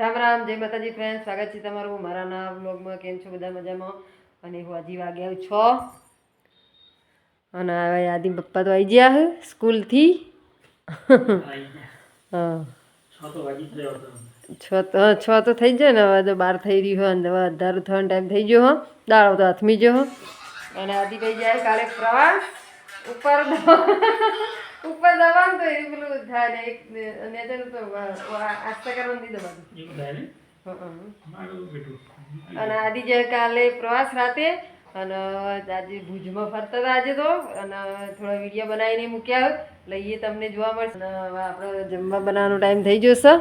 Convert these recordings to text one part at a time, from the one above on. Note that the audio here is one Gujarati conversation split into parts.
રામ રામ જય માતાજી ફ્રેન્ડ સ્વાગત છે તમારું મારા ના બ્લોગમાં કેમ છો બધા મજામાં? અને હું હજી વાગે છ. અને હવે આદિ પપ્પા તો આવી ગયા હે સ્કૂલથી. છ તો છ તો થઈ જાય ને. હવે તો બાર થઈ રહ્યું હોય અને હવે અધારું થવાનો ટાઈમ થઈ ગયો હો. દાળો તો હાથમી ગયો અને આદિભાઈ જાય કાલે પ્રવાસ. ઉપર દવા- ઉપર દવાનું તો એ પેલું થાય ને તેને તો આસ્તા કરવાનું દીધું બધું. અને આદિ જાય કાલે પ્રવાસ રાતે અને આજે ભુજમાં ફરતા હતા આજે તો. અને થોડા વીડિયો બનાવીને મૂક્યા એટલે એ તમને જોવા મળશે. અને આપણો જમવા બનાવવાનો ટાઈમ થઈ જશે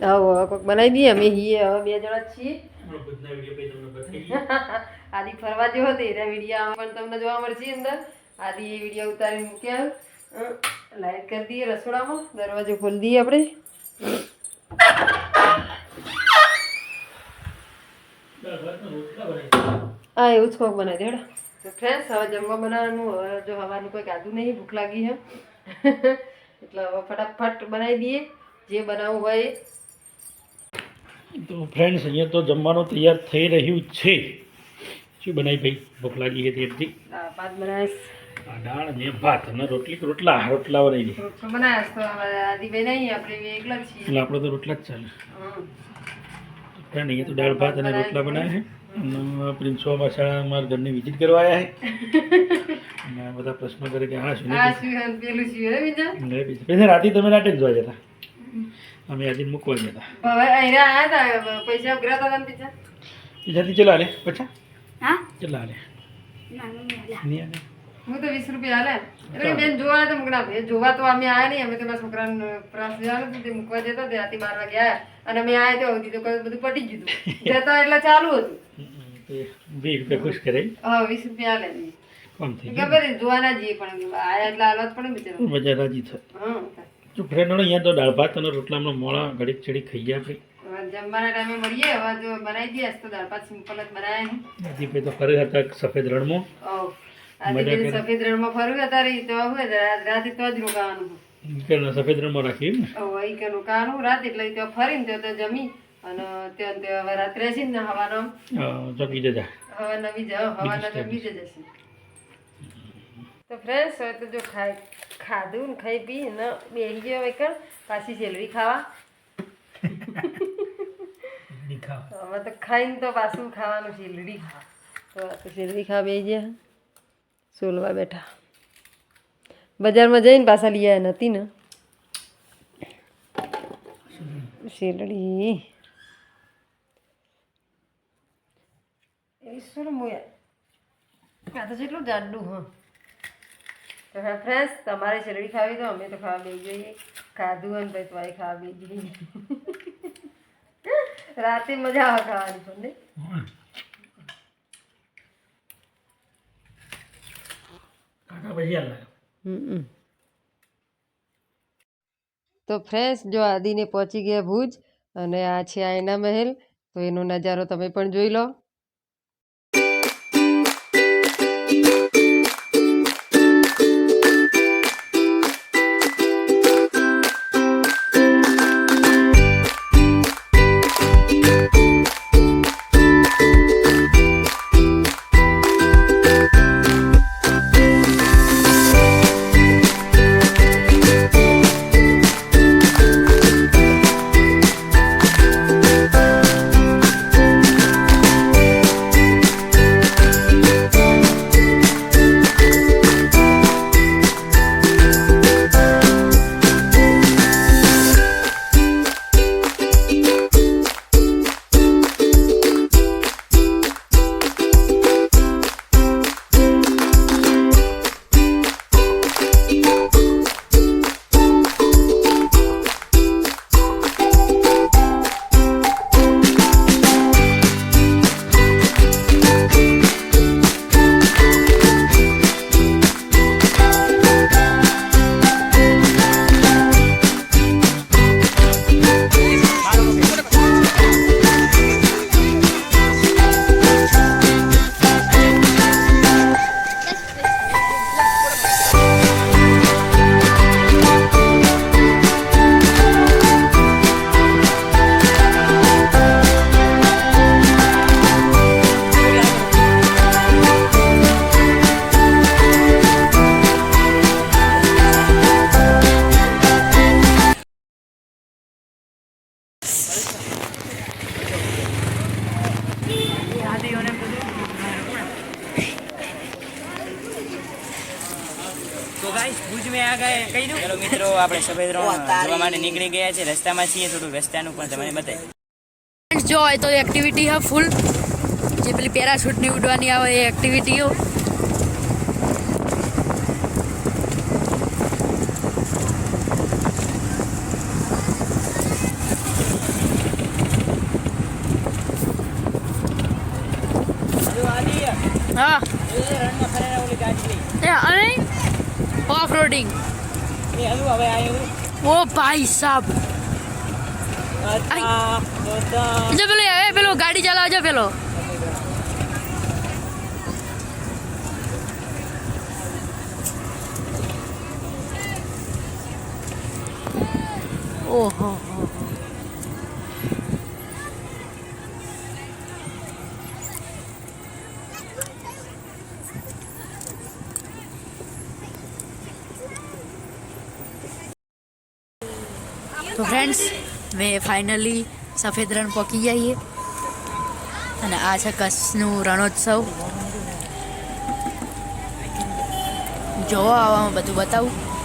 હા હવે કોઈક બનાવી દઈએ. અમે હીએ હવે બે જણા જ છીએ. આદિ ફરવા જેવો હતો એના વીડિયો પણ તમને જોવા મળશે અંદર. આદિ એ વીડિયો ઉતારી મૂક્યા. લાઈટ કરી દઈએ રસોડામાં. દરવાજો ખોલી દઈએ આપણે. હા એવું જ કોક બનાવી દે તો ફ્રેન્ડ્સ હવે જમવા બનાવવાનું હવે જો હવાનું કોઈ કાદું નહીં ભૂખ લાગી છે. એટલે હવે ફટાફટ બનાવી દઈએ. જે બનાવવું હોય. તો ફ્રેન્ડ્સ અહીંયા તો જમવાનું તૈયાર થઈ રહ્યું છે. શું બનાવી ભાઈ? ભૂખ લાગી હતી એટલી. ભાત બનાવીશ. દાળ અને ભાત અને રોટલી રોટલા રોટલા બનાવી એટલે આપણે તો રોટલા જ ચાલે. ફ્રેન્ડ અહીંયા તો દાળ ભાત અને રોટલા બનાવ્યા છે. અને પ્રિન્સવા પાછા અમારા ઘરની વિઝિટ કરવા આવ્યા છે. બધા પ્રશ્નો કરે કે હા શું પેલું રાતે તમે નાટક જોવા જતા. અમે આજે મૂકવા ગયા હતા હવે અહીંયા આયા હતા પૈસા ઉઘરા હતા ને બીજા બીજાથી ચલા લે પછા હા ચલા લે નહીં આલે હું તો વીસ રૂપિયા હાલે એટલે બેન જોવા તો મૂકના ભાઈ જોવા તો અમે આયા નહીં અમે તો મારા છોકરાને પ્રાસ જવાનું હતું તે મૂકવા જતા તે રાતે બાર વાગે આયા અને અમે આયા તો હતી તો બધું પટી ગયું જતા એટલે ચાલુ હતું વીસ રૂપિયા ખુશ કરે હા વીસ રૂપિયા હાલે કોણ થઈ ગયું ખબર જોવાના જોવા જઈએ પણ આયા એટલે હાલત પણ બિચારા રાજી થાય હમ ફ્રેન્ડ અહીંયા તો દાળ ભાત અને રોટલામાં મોળા ઘડીક ચડી ખાઈ ગયા જમવાના ટાઈમે મળીએ હવે જો બનાવી દઈએ તો દાળ ભાત સિમ્પલ જ બનાવ્યા છે. ભાઈ તો ફરે હતા સફેદ રણમાં. સફેદ રણમાં ફરવું અત્યારે ઈ તો હવે રાતે તો જ રોકાવાનું સફેદ રણમાં રાખી ને? કે રોકાવાનું રાત એટલે તો ફરીને તો જમી અને ત્યાં તે હવે રાત્રે છે ને હવાનો જજા. હવા નવી જાવ હવાના તો જશે તો ફ્રેશ હવે તો જો ખાઈ ખાધું ને ખાઈ પી ને બેસી ગયો હવે પાછી સેલરી ખાવા. હવે તો ખાઈને તો પાછું ખાવાનું શેલડી ખાવા. તો શેલડી ખાવા બેસી ગયા. સોલવા બેઠા. બજારમાં જઈને પાછા લઈ આવ્યા નથી ને. શેલડી એ શું મોયા. આ તો જેટલું જાડું હા. તો હા ફ્રેન્ડ્સ તમારે શેરડી ખાવી તો અમે તો ખાવા બે જોઈએ. ખાધું હોય ને પછી તમારે ખાવા બે જોઈએ. રાતે મજા આવે ખાવાની તમને તો ફ્રેશ જો આદિને પહોંચી ગયા ભુજ અને આ છે આયના મહેલ તો એનો નજારો તમે પણ જોઈ લો. ચલો મિત્રો આપણે સફેદ રણ જોવા માટે નીકળી ગયા છે. રસ્તામાં છીએ થોડું રસ્તાનું પણ તમને બતાવી ફ્રેન્ડ્સ જો હોય તો એક્ટિવિટી હે ફૂલ જે પેલી પેરાશૂટની ઉડવાની આવે એ એક્ટિવિટીઓ હા. એ અને ઓફ રોડિંગ ઓ ભાઈ સાહેબ જો પેલો એ પેલો ગાડી ચલાવજો પેલો. ઓહો તો ફ્રેન્ડ્સ મેં ફાઇનલી સફેદ રણ પહોંચી જઈએ. અને આ છે કચ્છનું રણોત્સવ. જોવા આવવામાં બધું બતાવું.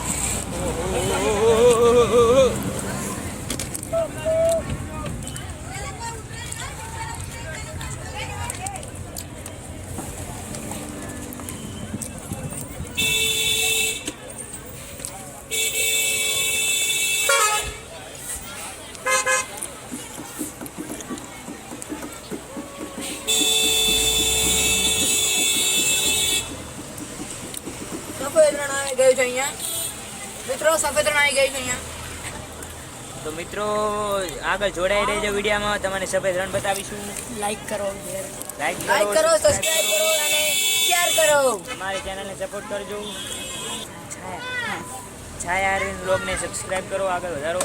મિત્રો આવી ગયું છે અહીંયા. તો મિત્રો આગળ જોડાઈ રહેજો વિડીયોમાં. તમને સફેદ રણ બતાવીશું. લાઈક કરો લાઈક લાઈક કરો કરો સબસ્ક્રાઇબ કરો અને શેર કરો. અમારી ચેનલને સપોર્ટ કરજો. છાયા અરવિંદ બ્લોગને સબસ્ક્રાઇબ કરો આગળ વધારો.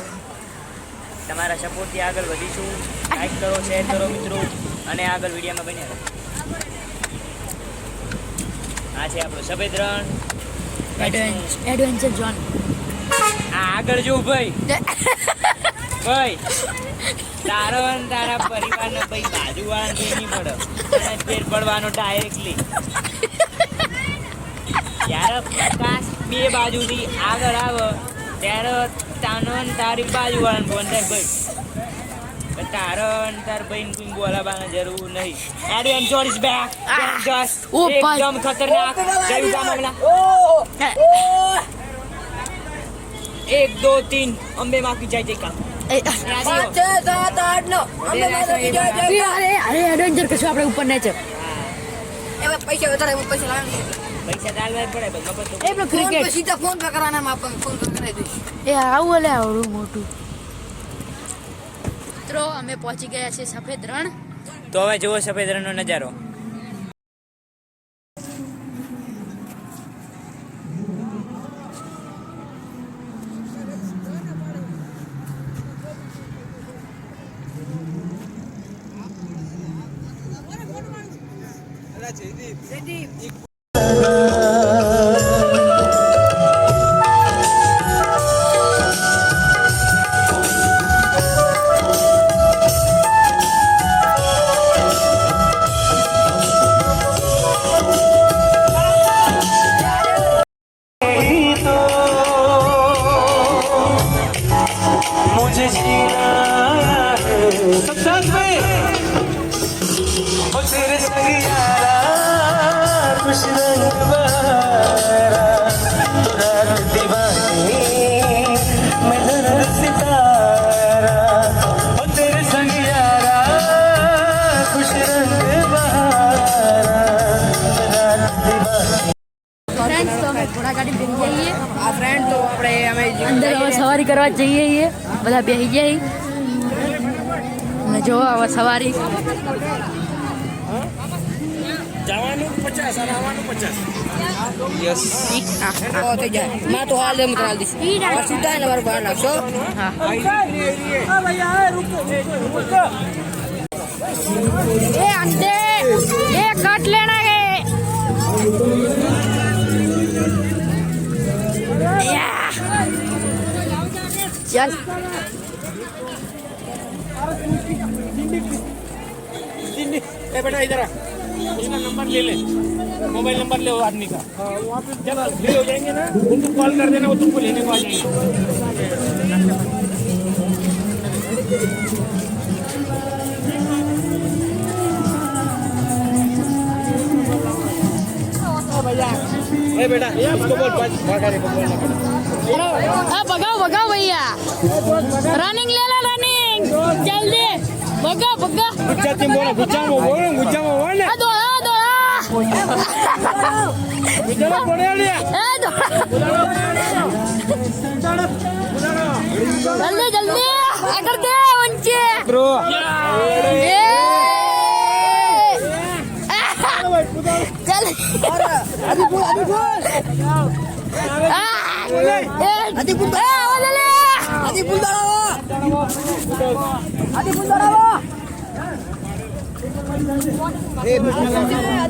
તમારા સપોર્ટથી આગળ વધીશું. લાઈક કરો શેર કરો મિત્રો. અને આગળ વિડીયોમાં બન્યા રહો. આ છે આપણો સફેદ રણ. એડવેન્ચર આ આગળ જો ભાઈ. ભાઈ તારો અને તારા પરિવારને ભાઈ બાજુ વાળા નહીં પડે અને ફેર પડવાનો ડાયરેક્ટલી જ્યારે પ્રકાશ બે બાજુથી આગળ આવે ત્યારે તાનો અને તારી બાજુ વાળાને ફોન થાય ભાઈ તારો અને તાર ભાઈને કોઈ બોલાવવાની જરૂર નહીં. એડવેન્ચર ઇઝ બેક ભાઈ. એકદમ ખતરનાક. જયું એક દો તીન. અંબે માફી જાય જય કામ પાંચ છ સાત આઠ નવ. અમે માત્ર બીજો અરે અરે એડવેન્ચર કશું આપણે ઉપર ના છે. એમાં પૈસા વધારે એમાં પૈસા લાવવાના પૈસા ડાલવા પડે પણ એ પેલો ક્રિકેટ સીધા ફોન પર કરવાના માં ફોન પર કરાવી દઈશ. એ આવું અલે આવડું મોટું. મિત્રો અમે પહોંચી ગયા છીએ સફેદ રણ. તો હવે જુઓ સફેદ રણનો નજારો. मुझे जीना है सब साथ में ओ तेरे संग यारा અંદર હવે સવારી કરવા જઈએ છીએ બધા બેસી જાય અને જો હવે સવારી પચાસ અને આવવાનું પચાસ. યસ. હા થઈ જાય. માં તો હાલ એમ કટ લેના બેટા ઇધર આ इसका नंबर ले ले मोबाइल नंबर ले वो आदमी का जब फ्री हो जाएंगे ना उनको कॉल कर देना वो तुमको लेने को आ जाएंगे ए बेटा उसको बोल भागाने को बोलना હા ભગાવ ભગાવ ભૈયા રનિંગ લે લે રનિંગ જલ્દી ભગાવ ભગાવ ગુજરાતી બોલો ગુચ્ચામાં બોલો ગુચ્ચામાં બોલ ને આ દો આ દો આ ગુચ્ચામાં બોલે લે એ દો જલ્દી જલ્દી આગળ દે વંચે બ્રો એ ચાલ આદી બોલ આદી બોલ આદી બોલ એ ઓલે લે આદી બોલ દાડો આદી બોલ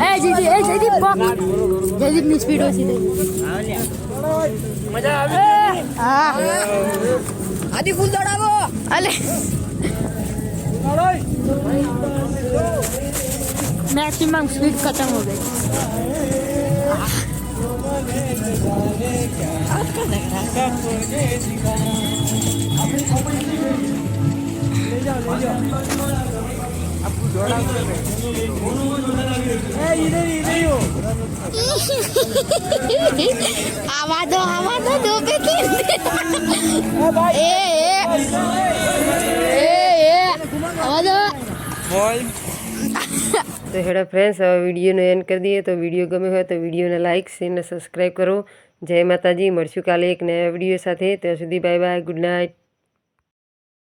এই জিজি এই জয়দীপ বক। জয়দীপ নিচ স্পিড হইছে মজা আবে আদি ফুল দাঁড়াবো আলে। मैक्सिमम स्पीड खत्म हो गई आपका આવા દો તો હેડો ફ્રેન્ડ્સ હવે વિડીયોનો એન્ડ કરી દઈએ. તો વીડિયો ગમે હોય તો વિડીયોને લાઇક શેર અને સબસ્ક્રાઈબ કરો. જય માતાજી. મળશું કાલે એક નયા વીડિયો સાથે. ત્યાં સુધી બાય બાય ગુડ નાઇટ